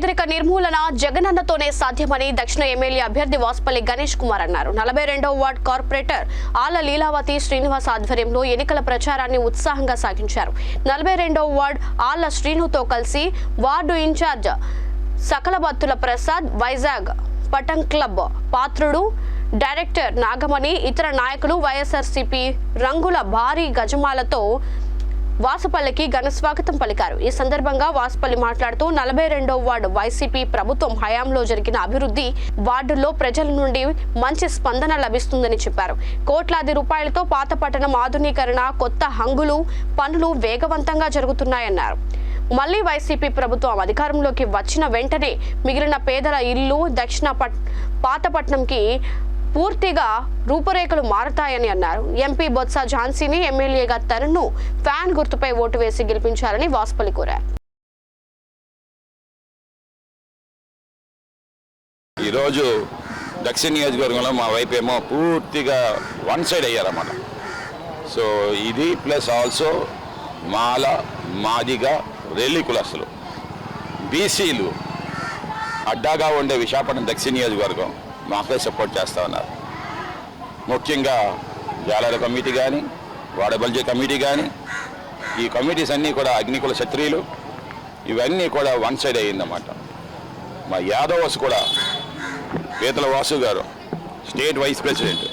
పేదరిక నిర్మూలన జగనన్నతోనే సాధ్యమని దక్షిణ ఎమ్మెల్యే అభ్యర్థి వాసుపల్లి గణేష్ కుమార్ అన్నారు. నలభై రెండవ వార్డ్ కార్పొరేటర్ ఆళ్ళ లీలావతి శ్రీనివాస్ ఆధ్వర్యంలో ఎన్నికల ప్రచారాన్ని ఉత్సాహంగా సాగించారు. నలభై రెండవ వార్డ్ ఆళ్ళ శ్రీనుతో కలిసి ward in charge Sakalabattula Prasad Vizag పటం క్లబ్ పాత్రుడు డైరెక్టర్ నాగమణి ఇతర నాయకులు వైఎస్ఆర్సీపీ రంగుల భారీ గజమాలతో వాసుపల్లికి ఘన స్వాగతం పలికారు. ఈ సందర్భంగా వాసుపల్లి మాట్లాడుతూ నలభై రెండో వార్డు వైసీపీ ప్రభుత్వం హయాంలో జరిగిన అభివృద్ధి వార్డులో ప్రజల నుండి మంచి స్పందన లభిస్తుందని చెప్పారు. కోట్లాది రూపాయలతో పాత పట్టణం ఆధునీకరణ కొత్త హంగులు పనులు వేగవంతంగా జరుగుతున్నాయన్నారు. మళ్ళీ వైసీపీ ప్రభుత్వం అధికారంలోకి వచ్చిన వెంటనే మిగిలిన పేదల ఇల్లు దక్షిణ పట్ పాతపట్నంకి పూర్తిగా రూపురేఖలు మారతాయని అన్నారు. ఎంపీ బొత్స ఝాన్సీని ఎమ్మెల్యేగా తనను ఫ్యాన్ గుర్తుపై ఓటు వేసి గెలిపించాలని వాస్పల్లి కోరారు. ఈరోజు దక్షిణ నియోజకవర్గంలో మా వైపు ఏమో పూర్తిగా వన్ సైడ్ అయ్యారన్నమాట. సో ఇది ప్లస్ ఆల్సో మాల మాదిగ రెల్లి కులస్తులు బీసీలు అడ్డాగా ఉండే విశాఖపట్నం దక్షిణ నియోజకవర్గం మాకే సపోర్ట్ చేస్తూ ఉన్నారు. ముఖ్యంగా జాలాల కమిటీ కానీ వాడబల్జే కమిటీ కానీ ఈ కమిటీస్ అన్నీ కూడా అగ్నికుల క్షత్రియులు ఇవన్నీ కూడా వన్ సైడ్ అయ్యిందన్నమాట. మా యాదవస్ కూడా పీతల వాసు గారు స్టేట్ వైస్ ప్రెసిడెంట్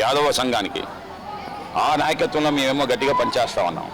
యాదవ సంఘానికి. ఆ నాయకత్వంలో మేమేమో గట్టిగా పనిచేస్తా ఉన్నాం.